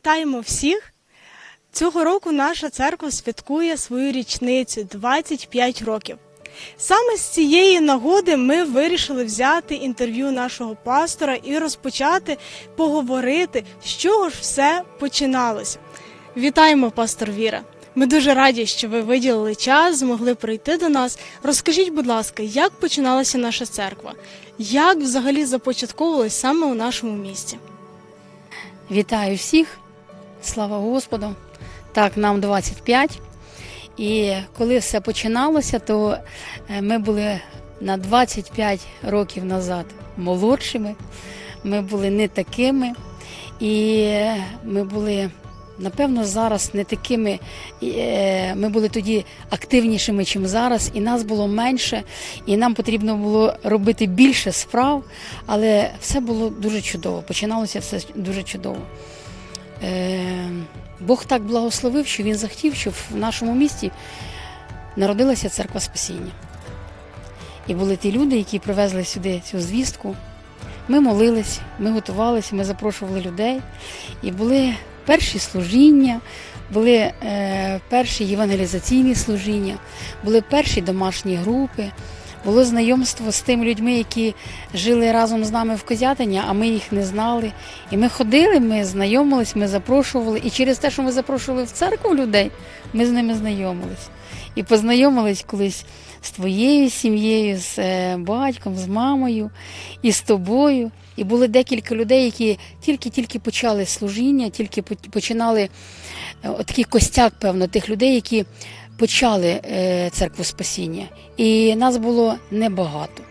Вітаємо всіх! Цього року наша церква святкує свою річницю 25 років. Саме з цієї нагоди ми вирішили взяти інтерв'ю нашого пастора і розпочати поговорити, з чого ж все починалося. Вітаємо, пастор Віра! Ми дуже раді, що ви виділили час, змогли прийти до нас. Розкажіть, будь ласка, як починалася наша церква? Як взагалі започатковувалась саме у нашому місті? Вітаю всіх, слава Господу. Так, нам 25. І коли все починалося, то е, ми були на 25 років назад молодшими, ми були не такими, і ми були, напевно, зараз не такими. е, Ми були тоді активнішими, ніж зараз, і нас було менше, і нам потрібно було робити більше справ, але все було дуже чудово. Починалося все дуже чудово. Е, Бог так благословив, що він захотів, щоб в нашому місті народилася церква спасіння. І були ті люди, які привезли сюди цю звістку. Ми молились, ми готувалися, ми запрошували людей. І були перші служіння, були е, перші євангелізаційні служіння, були перші домашні групи, було знайомство з тими людьми, які жили разом з нами в Козятині, а ми їх не знали. І ми ходили, ми знайомились, ми запрошували. І через те, що ми запрошували в церкву людей, ми з ними знайомились. І познайомились колись з твоєю сім'єю, з е, батьком, з мамою і з тобою. І були декілька людей, які тільки-тільки почали служіння, тільки починали е, такий костяк, певно, тих людей, які почали е, церкву спасіння. І нас було небагато,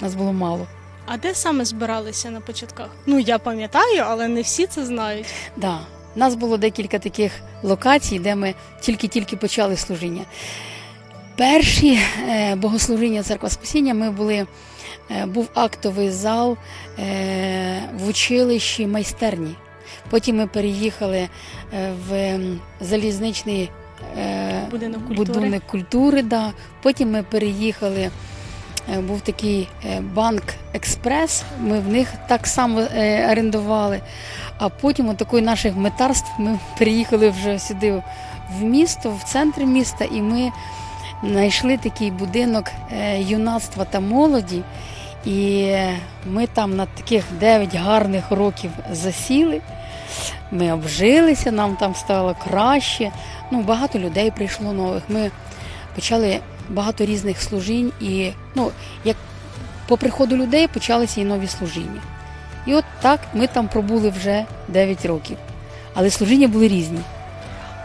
нас було мало. А де саме збиралися на початках? Ну я пам'ятаю, але не всі це знають. Да. У нас було декілька таких локацій, де ми тільки-тільки почали служіння. Перші е, богослужіння церква Спасіння ми були, е, був актовий зал в училищі майстерні. Потім ми переїхали в залізничний Будинок культури. будинок культури. Да. Потім ми переїхали. е, Був такий е, банк Експрес. Ми в них так само е, орендували. А потім от такої наших метарств ми переїхали вже сюди в місто, в центр міста, і ми знайшли такий будинок е, юнацтва та молоді. І е, ми там на таких 9 гарних років засіли. Ми обжилися, нам там стало краще. Ну, багато людей прийшло нових. Ми почали багато різних служінь, і ну, як по приходу людей почалися і нові служіння. І от так ми там пробули вже 9 років. Але служіння були різні.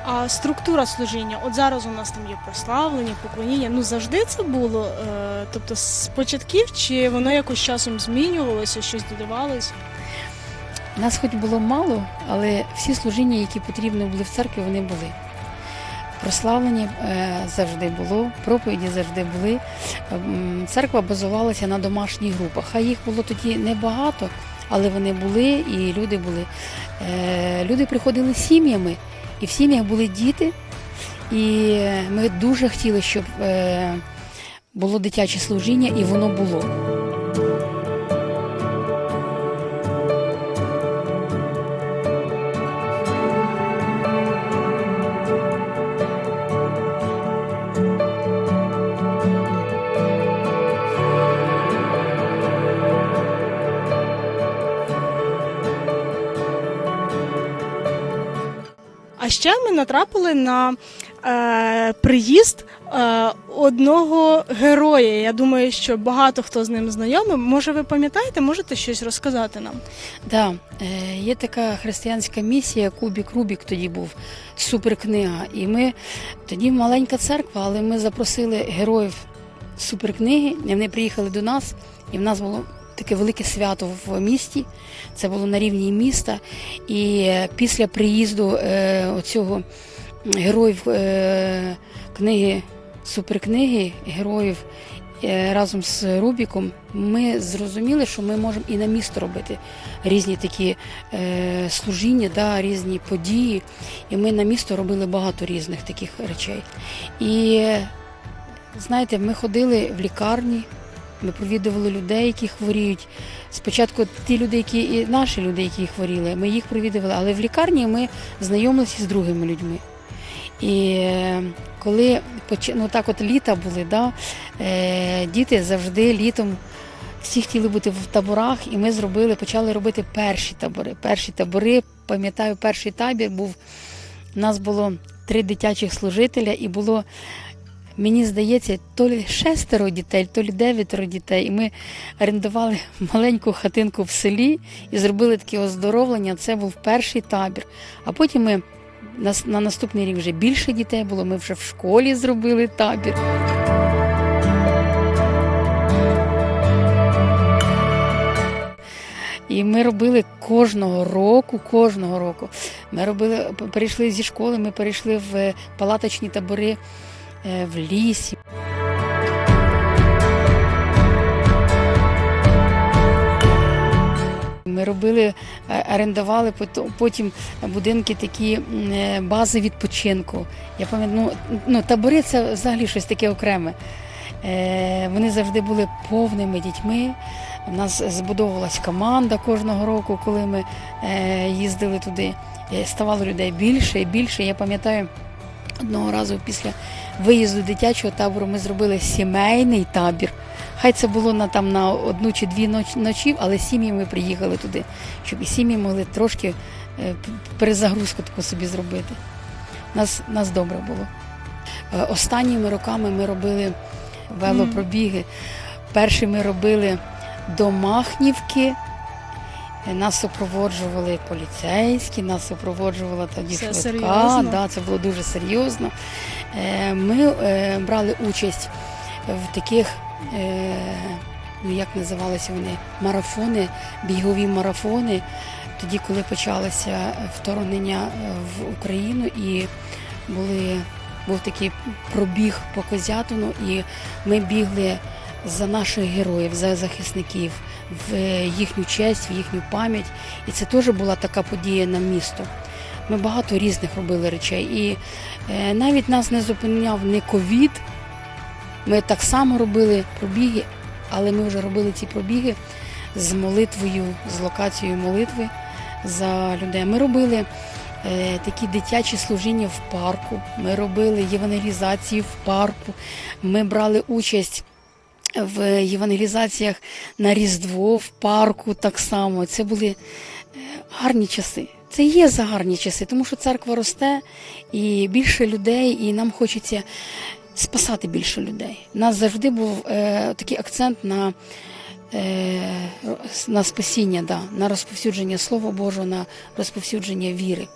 А структура служіння, от зараз у нас там є прославлення, поклоніння. Ну завжди це було. Е, тобто з початків, чи воно якось часом змінювалося, щось додавалось? Нас хоч було мало, але всі служіння, які потрібні були в церкві, вони були. Прославлення е, завжди було, проповіді завжди були. Церква базувалася на домашніх групах. Хай їх було тоді небагато, але вони були і люди були. Е, Люди приходили сім'ями, і в сім'ях були діти. І ми дуже хотіли, щоб е, було дитяче служіння, і воно було. Ще ми натрапили на е, приїзд е, одного героя. Я думаю, що багато хто з ним знайомий. Може, ви пам'ятаєте, можете щось розказати нам? Да, е, є така християнська місія Кубік Рубік тоді був суперкнига. І ми тоді маленька церква, але ми запросили героїв суперкниги. І вони приїхали до нас, і в нас було таке велике свято в місті. Це було на рівні міста. І е, після приїзду е, оцього героїв е, книги, суперкниги, героїв разом з Рубіком, ми зрозуміли, що ми можемо і на місто робити різні такі е, служіння, да, різні події. І ми на місто робили багато різних таких речей. І знаєте, ми ходили в лікарні, Ми провідували людей, які хворіють. Спочатку ті люди, які і наші люди, які хворіли, ми їх провідували, але в лікарні ми знайомилися з другими людьми. І е, коли ну, так от літа були, да, е, діти завжди літом всі хотіли бути в таборах, і ми зробили, почали робити перші табори. Перші табори, пам'ятаю, перший табір був. У нас було три дитячих служителя, і було, мені здається, то лі шестеро дітей, то лі дев'ятеро дітей. І ми орендували маленьку хатинку в селі і зробили таке оздоровлення. Це був перший табір. А потім ми на, на наступний рік вже більше дітей було. Ми вже в школі зробили табір. І ми робили кожного року, кожного року. Ми робили, перейшли зі школи, ми перейшли в палаточні табори е, в лісі. Ми робили, е, орендували потім будинки такі е, бази відпочинку. Я пам'ятаю, ну, ну табори це взагалі щось таке окреме. Е, Вони завжди були повними дітьми. У нас збудовувалась команда кожного року, коли ми е, їздили туди. Е, Ставало людей більше і більше. Я пам'ятаю, одного разу після виїзду дитячого табору ми зробили сімейний табір. Хай це було на там на одну чи дві ноч, ночі, але сім'ї ми приїхали туди, щоб і сім'ї могли трошки е, перезагрузку таку собі зробити. Нас, нас добре було. Е, Останніми роками ми робили велопробіги. Перші ми робили до Махнівки. Е, Нас супроводжували поліцейські, нас супроводжувала тоді Це швидка. серйозно? Да, це було дуже серйозно. Е, Ми е, брали участь в таких, ну як називалися вони, марафони, бігові марафони. Тоді, коли почалося вторгнення в Україну і були, був такий пробіг по Козятину, і ми бігли за наших героїв, за захисників, в їхню честь, в їхню пам'ять. І це теж була така подія на місто. Ми багато різних робили речей. І е, навіть нас не зупиняв не ковід. Ми так само робили пробіги, але ми вже робили ці пробіги з молитвою, з локацією молитви за людей. Ми робили е, такі дитячі служіння в парку. Ми робили євангелізації в парку. Ми брали участь в євангелізаціях на Різдво в парку так само. Це були е, гарні часи. Це є за гарні часи, тому що церква росте і більше людей, і нам хочеться спасати більше людей. У нас завжди був е, такий акцент на, е, на спасіння, да, на розповсюдження Слова Божого, на розповсюдження віри.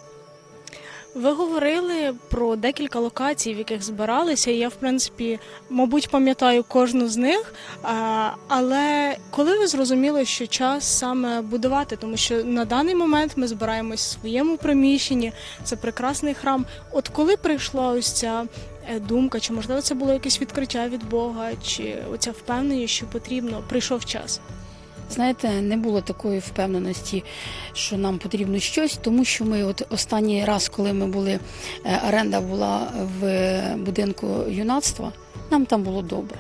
Ви говорили про декілька локацій, в яких збиралися. Я, в принципі, мабуть, пам'ятаю кожну з них. Але коли ви зрозуміли, що час саме будувати, тому що на даний момент ми збираємось в своєму приміщенні, це прекрасний храм. От коли прийшла ось ця е, думка, чи можливо це було якесь відкриття від Бога, чи оця впевненість, що потрібно, прийшов час. Знаєте, не було такої впевненості, що нам потрібно щось, тому що ми, от останній раз, коли ми були, е, оренда була в будинку юнацтва, нам там було добре.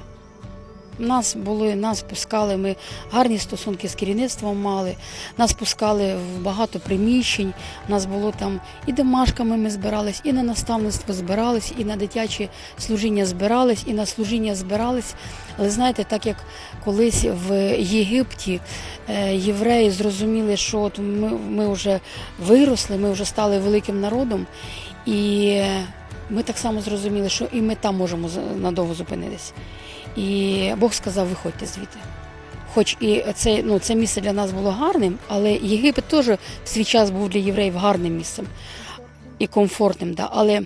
Нас були, нас пускали, ми гарні стосунки з керівництвом мали, нас пускали в багато приміщень. Нас було там і домашками ми збирались, і на наставництво збирались, і на дитячі служіння збирались, і на служіння збирались. Але знаєте, так як колись в Єгипті е, євреї зрозуміли, що от ми, ми вже виросли, ми вже стали великим народом, і ми так само зрозуміли, що і ми там можемо надовго зупинитись. І Бог сказав, виходьте звідти. Хоч і це, ну, це місце для нас було гарним, але Єгипет теж в свій час був для євреїв гарним місцем і комфортним. Да? Але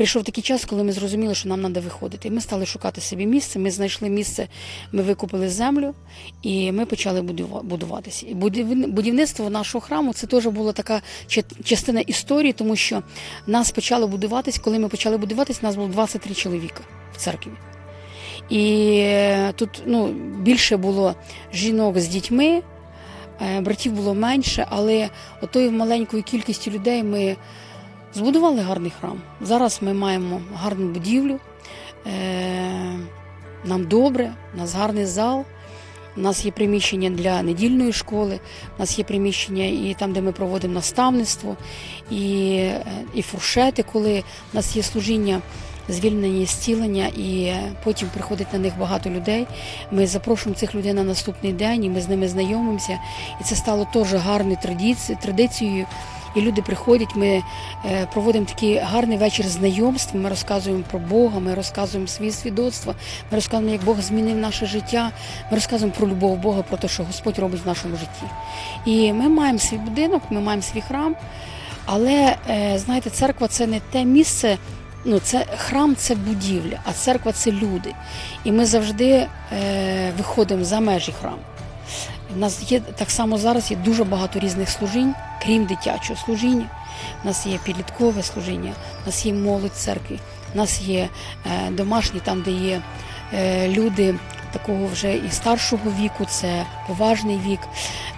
прийшов такий час, коли ми зрозуміли, що нам треба виходити. І ми стали шукати собі місце. Ми знайшли місце, ми викупили землю і ми почали будуватися. І будівництво нашого храму це теж була така частина історії, тому що нас почали будуватись. Коли ми почали будуватись, нас було 23 чоловіка в церкві. І е, тут ну, більше було жінок з дітьми, е, братів було менше, але отою маленькою кількістю людей ми збудували гарний храм. Зараз ми маємо гарну будівлю, е, нам добре, у нас гарний зал. У нас є приміщення для недільної школи, у нас є приміщення і там, де ми проводимо наставництво, і, е, і фуршети, коли у нас є служіння звільнення зцілення, і потім приходить на них багато людей. Ми запрошуємо цих людей на наступний день, і ми з ними знайомимося. І це стало теж гарною традицією. І люди приходять, ми е, проводимо такий гарний вечір знайомств. Ми розказуємо про Бога, ми розказуємо свої свідоцтва, ми розказуємо, як Бог змінив наше життя. Ми розказуємо про любов Бога, про те, що Господь робить в нашому житті. І ми маємо свій будинок, ми маємо свій храм. Але е, знаєте, церква це не те місце. Ну, це храм це будівля, а церква це люди. І ми завжди е, виходимо за межі храму. У нас є так само зараз є дуже багато різних служінь, крім дитячого служіння. У нас є підліткове служіння, у нас є молодь церкви, у нас є е, домашні, там, де є е, люди такого вже і старшого віку, це поважний вік.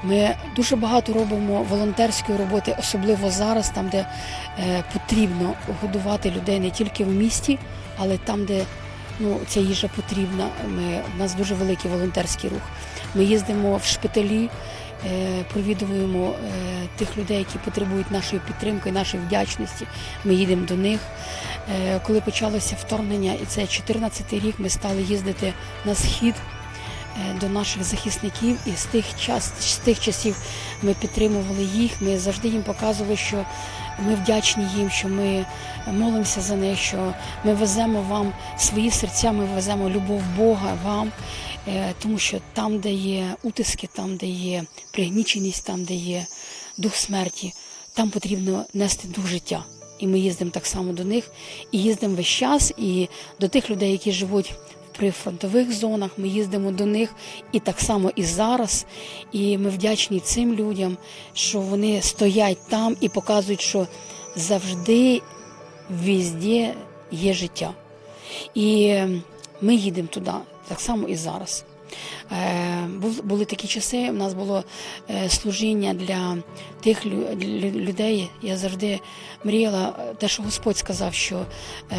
Ми дуже багато робимо волонтерської роботи, особливо зараз, там, де е, потрібно годувати людей не тільки в місті, але там, де ну, ця їжа потрібна. Ми, у нас дуже великий волонтерський рух. Ми їздимо в шпиталі, е, провідуємо е, тих людей, які потребують нашої підтримки, нашої вдячності. Ми їдемо до них. Е, Коли почалося вторгнення, і це 14-й рік, ми стали їздити на схід до наших захисників, і з тих час з тих часів ми підтримували їх. Ми завжди їм показували, що ми вдячні їм, що ми молимося за них, що ми веземо вам свої серця, ми веземо любов Бога вам. Е, Тому що там, де є утиски, там, де є пригніченість, там, де є дух смерті, там потрібно нести дух життя. І ми їздимо так само до них, і їздимо весь час, і до тих людей, які живуть в прифронтових зонах, ми їздимо до них і так само і зараз. І ми вдячні цим людям, що вони стоять там і показують, що завжди везде є життя. І ми їдемо туди, так само і зараз. Е, Були такі часи, у нас було е, служіння для тих лю- лю- людей. Я завжди мріяла е, те, що Господь сказав, що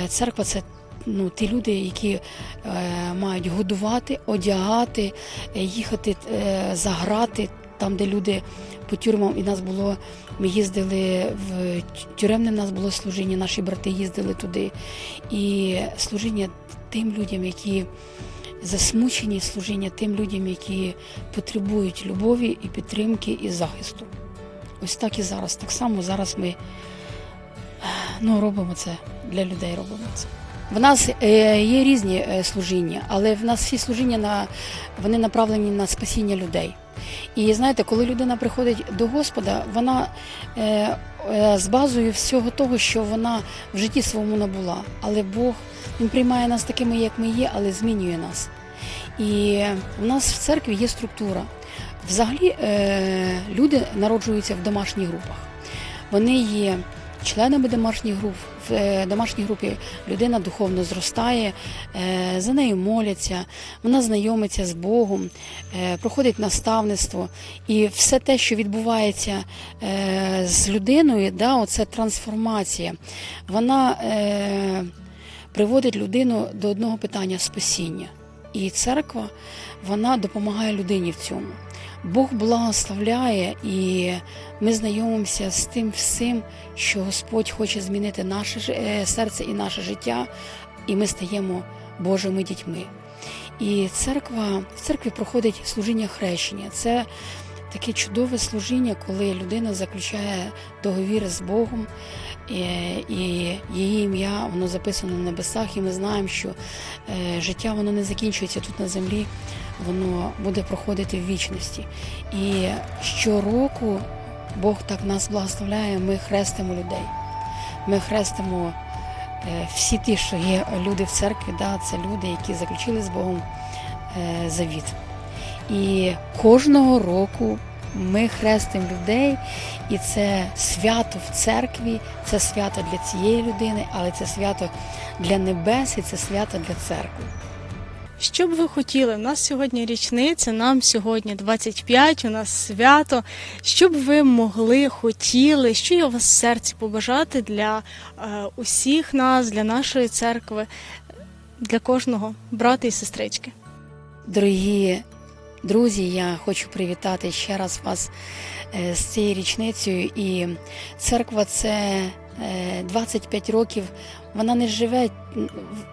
церква це ну, ті люди, які мають годувати, одягати, їхати е, заграти там, де люди по тюрмам. І нас було, ми їздили в тюремне, у нас було служіння, наші брати їздили туди. І служіння тим людям, які засмучені, служіння тим людям, які потребують любові і підтримки і захисту. Ось так і зараз. Так само зараз ми ну, робимо це для людей. Робимо це. В нас е, є різні е, служіння, але в нас всі служіння на вони направлені на спасіння людей. І знаєте, коли людина приходить до Господа, вона е, е, з базою всього того, що вона в житті своєму набула. Але Бог він приймає нас такими, як ми є, але змінює нас. І в нас в церкві є структура. Взагалі е, люди народжуються в домашніх групах. Вони є членами домашніх груп. В е, домашній групі людина духовно зростає, е, за нею моляться, вона знайомиться з Богом, е, проходить наставництво. І все те, що відбувається з людиною, да, оце трансформація, вона приводить людину до одного питання спасіння. І церква вона допомагає людині в цьому. Бог благословляє, і ми знайомимося з тим всім, що Господь хоче змінити наше е, серце і наше життя, і ми стаємо Божими дітьми. І церква в церкві проходить служіння хрещення. Це таке чудове служіння, коли людина заключає договір з Богом, і, і її ім'я воно записано на небесах, і ми знаємо, що е, життя воно не закінчується тут на землі, воно буде проходити в вічності. І щороку Бог так нас благословляє, ми хрестимо людей. Ми хрестимо е, всі ті, що є люди в церкві, да, це люди, які заключили з Богом е, завіт. І кожного року ми хрестимо людей, і це свято в церкві, це свято для цієї людини, але це свято для небес і це свято для церкви. Що б ви хотіли? У нас сьогодні річниця, нам сьогодні 25, у нас свято. Що б ви могли, хотіли, що є у вас в серці побажати для е, усіх нас, для нашої церкви, для кожного брата і сестрички? Дорогі Друзі, я хочу привітати ще раз вас е, з цією річницею. І церква це 25 років. Вона не живе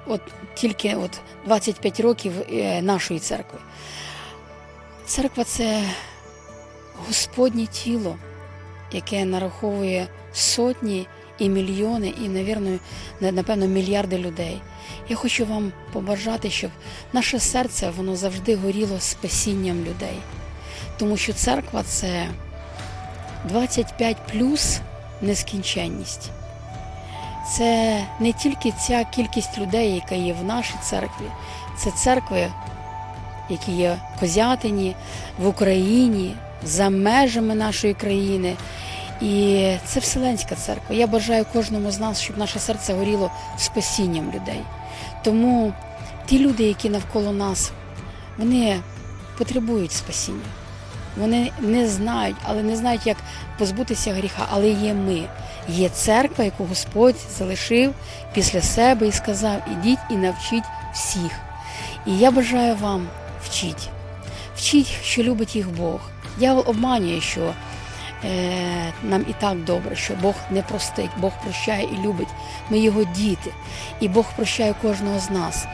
от тільки от 25 років е, нашої церкви. Церква це Господнє тіло, яке нараховує сотні і мільйони, і, навірно, напевно, мільярди людей. Я хочу вам побажати, щоб наше серце воно завжди горіло спасінням людей. Тому що церква це 25 плюс нескінченність. Це не тільки ця кількість людей, яка є в нашій церкві, це церкви, які є в Козятині, в Україні, за межами нашої країни. І це Вселенська церква. Я бажаю кожному з нас, щоб наше серце горіло спасінням людей. Тому ті люди, які навколо нас, вони потребують спасіння. Вони не знають, але не знають, як позбутися гріха. Але є ми, є церква, яку Господь залишив після себе і сказав: ідіть і навчіть всіх. І я бажаю вам вчіть. Вчіть, що любить їх Бог. Дявол обманює, що нам і так добре, що Бог не простить, Бог прощає і любить. Ми його діти, і Бог прощає кожного з нас.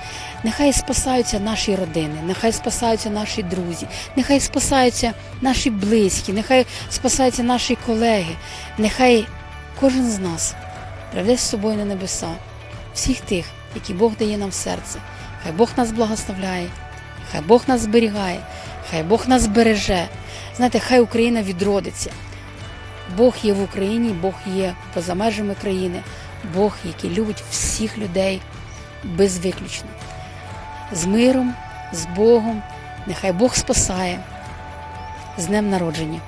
Нехай спасаються наші родини, нехай спасаються наші друзі, нехай спасаються наші близькі, нехай спасаються наші колеги, нехай кожен з нас приведе з собою на небеса всіх тих, які Бог дає нам серце. Хай Бог нас благословляє, хай Бог нас зберігає, хай Бог нас береже. Знаєте, хай Україна відродиться. Бог є в Україні, Бог є поза межами країни, Бог, який любить всіх людей безвиключно. З миром, з Богом, нехай Бог спасає з днем народження.